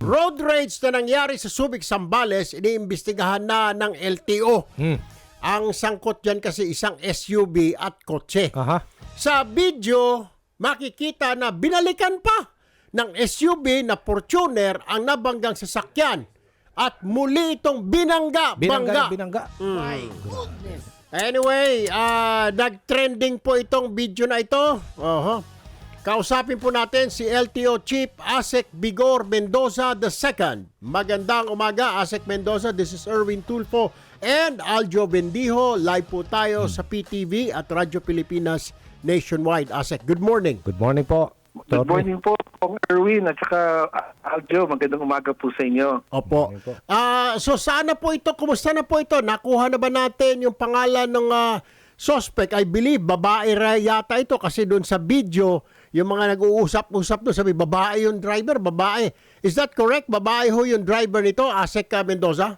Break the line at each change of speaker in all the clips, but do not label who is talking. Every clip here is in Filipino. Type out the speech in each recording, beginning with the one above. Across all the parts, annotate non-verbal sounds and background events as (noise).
Road rage na nangyari sa Subic, Sambales, iniimbestigahan na ng LTO. Ang sangkot dyan kasi isang SUV at kotse.
Aha.
Sa video, makikita na binalikan pa ng SUV na Fortuner ang nabanggang sasakyan at muli itong binangga, bangga.
Binangga, binangga.
Anyway, ah nag-trending po itong video na ito. Oho. Kausapin po natin si LTO Chief Asek Bigor Mendoza II. Magandang umaga, Asek Mendoza. This is Erwin Tulfo and Aljo Bendijo. Live po tayo sa PTV at Radyo Pilipinas Nationwide. Asek, good morning.
Good morning po.
Good morning po, Kong Erwin at saka Aljo. Magandang umaga po sa inyo.
Opo. Ah, so sana po ito, kumusta na po ito? Nakuha na ba natin yung pangalan ng ah, suspect? I believe babae ra yata ito kasi doon sa video, yung mga nag-uusap-usap doon, sabi babae yung driver, babae. Is that correct? Babae ho yung driver nito, Asek Mendoza?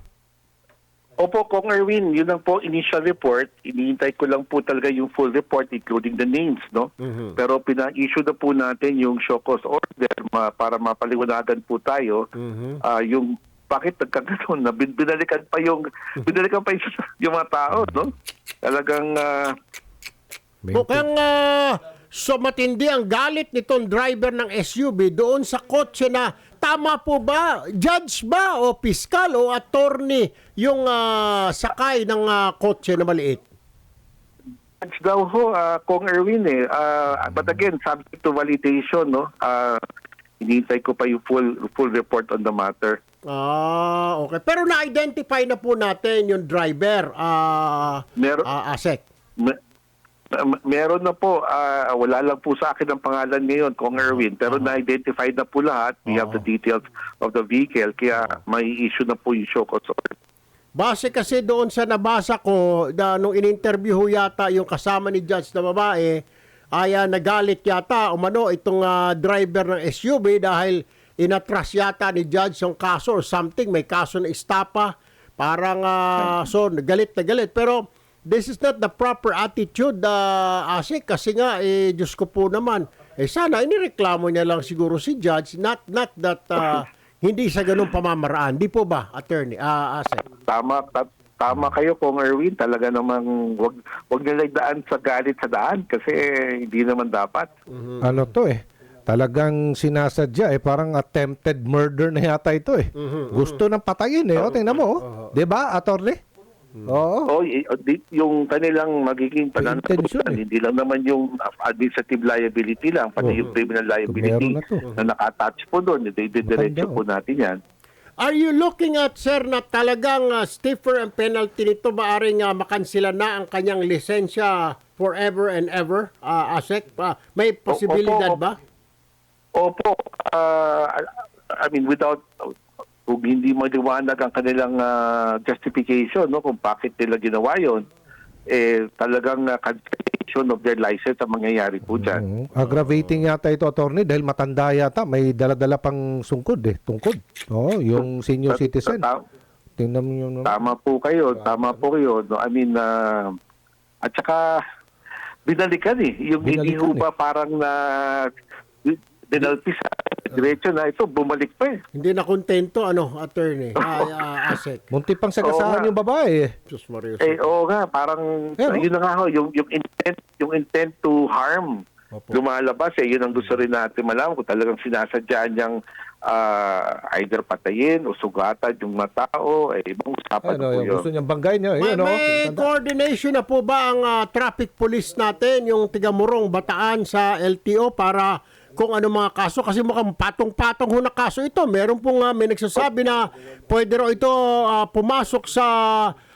Opo, Kong Erwin, yun lang po initial report. Iniintay ko lang po talaga yung full report including the names, no? Pero pina-issue na po natin yung show cause order ma- para mapaliwanagan po tayo ah, yung bakit nagkaganoon na bin- binalikan pa yung (laughs) binalikan pa yung, yung mga tao, no? Talagang ah,
May-
Mukhang ah, so matindi ang galit nitong driver ng SUV doon sa kotse na tama po ba? Judge ba o piskal o attorney yung ah, sakay ng ah, kotse na maliit?
Judge daw ho, ah, Kong Erwin eh. Ah, but again, subject to validation, no? Ah, hinihintay ko pa yung full full report on the matter.
Ah, okay. Pero na-identify na po natin yung driver, ah,
Meron,
ah, Asek.
Meron na po, ah, wala lang po sa akin ang pangalan ngayon, Kong Erwin, pero na-identify na po lahat. We have the details of the vehicle, kaya may issue na po yung show cause order.
Base kasi doon sa nabasa ko, na, nung in-interview ho yata yung kasama ni Judge na babae, ay ah, nagalit yata umano itong ah, driver ng SUV dahil inatras yata ni Judge yung kaso or something. May kaso na istapa. Parang, ah, so, galit na galit. Pero, this is not the proper attitude, uh, Asik, kasi nga, eh, Diyos ko po naman, eh, sana, inireklamo niya lang siguro si Judge, not, not that, ah, hindi sa ganung pamamaraan. Di po ba, attorney, ah, Asik?
Tama, ta- tama kayo, Kong Erwin. Talaga namang wag, wag nila daan sa galit sa daan kasi hindi naman dapat.
Ano to eh? Talagang sinasadya eh. Parang attempted murder na yata ito eh. Gusto ng patayin eh. O, tingnan mo. Oh. 'Di ba, attorney? Oo.
Oh, y- di- yung kanilang magiging pananagutan,
eh.
hindi lang naman yung administrative liability lang, pati
Oo.
yung criminal liability
na to.
na naka-attach po doon. Didiretso po natin yan.
Are you looking at, sir, na talagang uh, stiffer ang penalty nito? Maaring uh, makansila na ang kanyang lisensya forever and ever, uh, Asek? Uh, may posibilidad
opo.
ba?
Opo, ah, I mean, without, kung hindi maliwanag ang kanilang ah, justification, no, kung bakit nila ginawa yun, eh, talagang uh, cancellation of their license ang mangyayari po dyan.
Mhm. Aggravating yata ito, attorney, dahil matanda yata. May dala-dala pang sungkod eh. Tungkod. Oo, yung senior citizen. Tingnan mo yung...
Tama po kayo, tama po kayo. No? I mean, ah, at saka, binalikan eh. Yung hindi ho ba parang na dinalpis sa diretso na ito, bumalik pa eh.
Hindi na kontento, ano, attorney, uh, (laughs) uh, Asek?
Munti pang
Oo nga.
yung babae eh.
Diyos Maria.
Eh, oo nga, parang,
Pero-
yun na nga ho, yung, yung intent, yung intent to harm,
Opo.
lumalabas eh, yun ang gusto rin natin malaman kung talagang sinasadya niyang ah, either patayin o sugatan yung mga tao, eh, ibang usapan
Ano,
po
yung
yun.
gusto niyang banggay niya.
May,
Ayun, oh.
may
Tanda.
coordination na po ba ang uh, traffic police natin, yung tigamurong bataan sa LTO para kung ano mga kaso kasi mukhang patong-patong ho na kaso ito. Meron pong uh, may nagsasabi na pwede raw ito uh, pumasok sa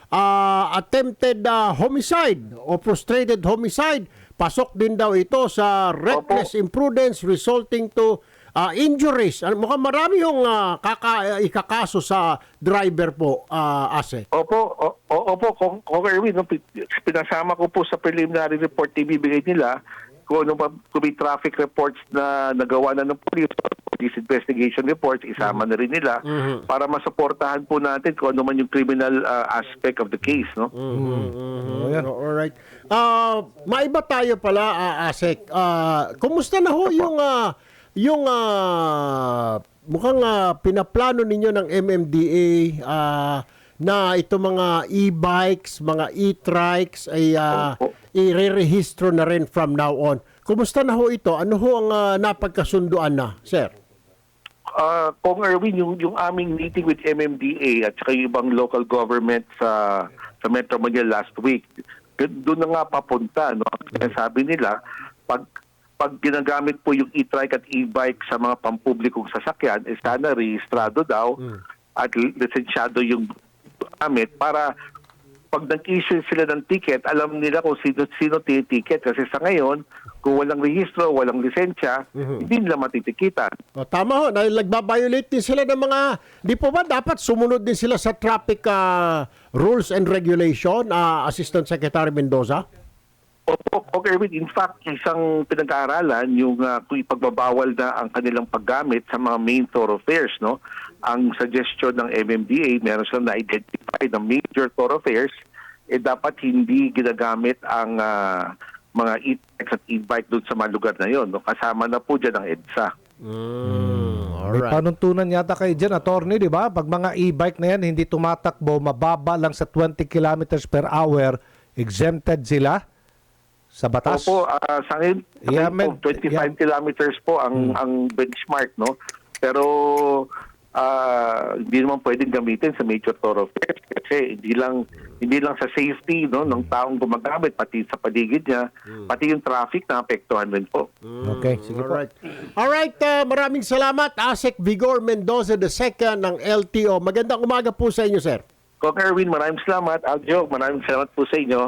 uh, attempted uh, homicide o frustrated homicide. Pasok din daw ito sa reckless imprudence resulting to uh, injuries. Ano, mukhang marami yung uh, kaka, ikakaso sa driver po, uh, Ase.
Opo, o, opo, kung, kung Erwin, pinasama ko po sa preliminary report na ibibigay nila kung ano ba kung may traffic reports na nagawa na ng police, police investigation reports, isama na rin nila para masuportahan po natin kung ano man yung criminal uh, aspect of the case. No?
Oh, yan.
All right. Ah, maiba tayo pala, ah, Asek. Ah, kumusta na ho yung ah, yung ah, mukhang ah, pinaplano ninyo ng MMDA ah, na ito mga e-bikes, mga e-trikes ay ah,
Opo.
i-rehistro na rin from now on. Kumusta na ho ito? Ano ho ang ah, napagkasunduan na, sir?
Ah, Kong Erwin, yung, yung aming meeting with MMDA at saka yung ibang local government sa sa Metro Manila last week, doon na nga papunta. No? Ang sabi nila, pag pag ginagamit po yung e-trike at e-bike sa mga pampublikong sasakyan, eh sana rehistrado daw at lisensyado yung gamit para pag nag-issue sila ng ticket, alam nila kung sino, sino ticket. Kasi sa ngayon, kung walang rehistro, walang lisensya, hindi nila matitikitan.
O, tama ho, nagbabiolate din sila ng mga, di po ba dapat sumunod din sila sa traffic ah, rules and regulation, ah, Assistant Secretary Mendoza?
Opo, okay, Erwin. In fact, isang pinag-aaralan yung uh, kung ipagbabawal na ang kanilang paggamit sa mga main thoroughfares, no? Ang suggestion ng MMDA, meron silang na-identify na major thoroughfares, eh dapat hindi ginagamit ang ah, mga e-bikes at e-bike doon sa mga lugar na yon. No? Kasama na po dyan ang EDSA.
May panuntunan yata kayo dyan, attorney, di ba? Pag mga e-bike na yan, hindi tumatakbo, mababa lang sa 20 kilometers per hour, exempted sila sa batas.
Opo, ah, sa ngayon,
Yeah, med-
25
yeah.
kilometers po ang
Hmm.
ang benchmark, no? Pero ah, hindi naman pwedeng gamitin sa major thoroughfares kasi hindi lang hindi lang sa safety no ng taong gumagamit pati sa paligid niya,
Hmm.
pati yung traffic na apektuhan rin po.
Okay, sige po.
Alright. Alright, ah, maraming salamat. Asek Vigor Mendoza II ng LTO. Magandang umaga po sa inyo, sir.
Kong Erwin, maraming salamat. Aljo, maraming salamat po sa inyo.